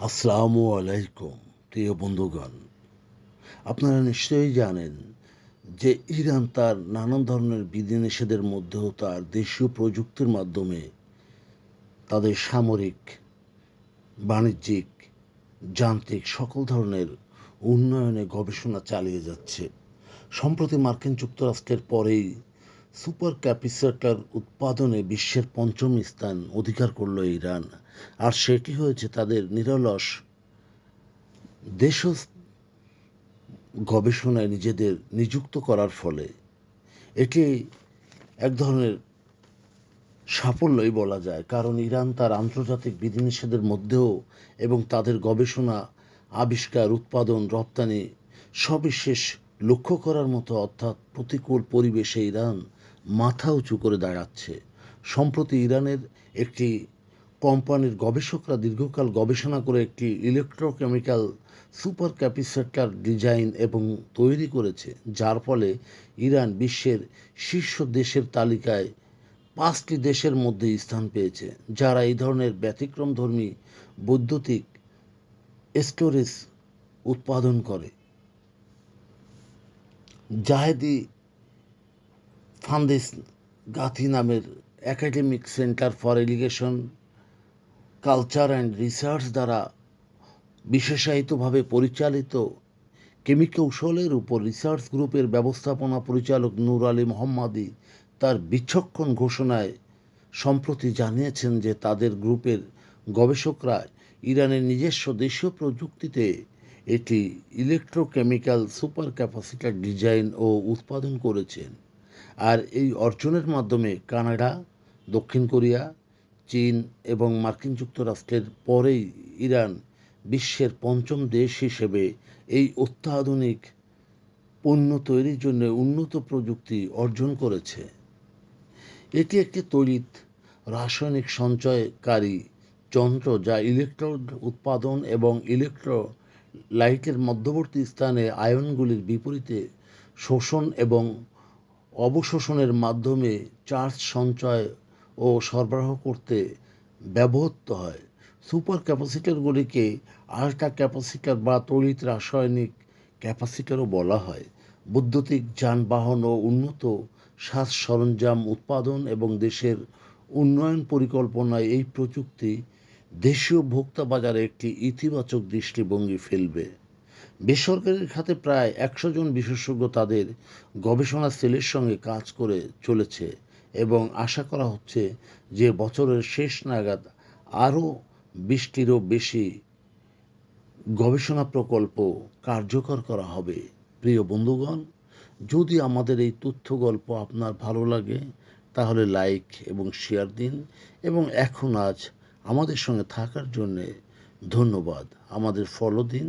আসসালামু আলাইকুম, প্রিয় বন্ধুগণ। আপনারা নিশ্চয়ই জানেন যে ইরান তার নানান ধরনের বিধিনিষেধের মধ্যেও তার দেশীয় প্রযুক্তির মাধ্যমে তাদের সামরিক, বাণিজ্যিক, যান্ত্রিক সকল ধরনের উন্নয়নে গবেষণা চালিয়ে যাচ্ছে। সম্প্রতি মার্কিন যুক্তরাষ্ট্রের পরেই সুপার ক্যাপিসেটার উৎপাদনে বিশ্বের পঞ্চম স্থান অধিকার করল ইরান। আর সেটি হয়েছে তাদের নিরলস দেশ গবেষণায় নিজেদের নিযুক্ত করার ফলে। এটি এক ধরনের সাফল্যই বলা যায়, কারণ ইরান তার আন্তর্জাতিক বিধিনিষেধের মধ্যেও এবং তাদের গবেষণা, আবিষ্কার, উৎপাদন, রপ্তানি সবিশেষ লক্ষ্য করার মতো অর্থাৎ প্রতিকূল পরিবেশে ইরান মাথা উঁচু করে দাঁড়াচ্ছে। সম্প্রতি ইরানের একটি কোম্পানির গবেষকরা দীর্ঘকাল গবেষণা করে একটি ইলেকট্রোকেমিক্যাল সুপার ক্যাপিসেটার ডিজাইন এবং তৈরি করেছে, যার ফলে ইরান বিশ্বের শীর্ষ দেশের তালিকায় পাঁচটি দেশের মধ্যে স্থান পেয়েছে, যারা এই ধরনের ব্যতিক্রমধর্মী বৈদ্যুতিক স্টোরেজ উৎপাদন করে। জাহেদি ফান্দিস গাথি নামের academic centre for allegation culture and research দ্বারা বিশেষায়িতভাবে পরিচালিত কেমি কৌশলের উপর রিসার্চ গ্রুপের ব্যবস্থাপনা পরিচালক নূর আলী মোহাম্মদী তার বিচক্ষণ ঘোষণায় সম্প্রতি জানিয়েছেন যে তাদের গ্রুপের গবেষকরা ইরানের নিজস্ব দেশীয় প্রযুক্তিতে এটি ইলেকট্রোকেমিক্যাল সুপার ক্যাপাসিটার ডিজাইন ও উৎপাদন করেছেন। আর এই অর্জনের মাধ্যমে কানাডা, দক্ষিণ কোরিয়া, চীন এবং মার্কিন যুক্তরাষ্ট্রের পরেই ইরান বিশ্বের পঞ্চম দেশ হিসেবে এই অত্যাধুনিক পণ্য তৈরির জন্য উন্নত প্রযুক্তি অর্জন করেছে। এটি একটি তড়িৎ রাসায়নিক সঞ্চয়কারী যন্ত্র যা ইলেকট্রোড উৎপাদন এবং ইলেকট্রো লাইটের মধ্যবর্তী স্থানে আয়নগুলির বিপরীতে শোষণ এবং অবশোষণের মাধ্যমে চার্জ সঞ্চয় ও সরবরাহ করতে ব্যবহৃত হয়। সুপার ক্যাপাসিটারগুলিকে আল্ট্রা ক্যাপাসিটার বা তড়িৎ রাসায়নিক ক্যাপাসিটারও বলা হয়। বৈদ্যুতিক যানবাহন ও উন্নত সাজ সরঞ্জাম উৎপাদন এবং দেশের উন্নয়ন পরিকল্পনায় এই প্রযুক্তি দেশীয় ভোক্তা বাজারে একটি ইতিবাচক দৃষ্টিভঙ্গি ফেলবে। বেসরকারি খাতে প্রায় একশো জন বিশেষজ্ঞ তাদের গবেষণা সেলের সঙ্গে কাজ করে চলেছে এবং আশা করা হচ্ছে যে বছরের শেষ নাগাদ আরও বিশটিরও বেশি গবেষণা প্রকল্প কার্যকর করা হবে। প্রিয় বন্ধুগণ, যদি আমাদের এই তথ্য গল্প আপনার ভালো লাগে, তাহলে লাইক এবং শেয়ার দিন এবং এখন আজ আমাদের সঙ্গে থাকার জন্যে ধন্যবাদ। আমাদের ফলো দিন।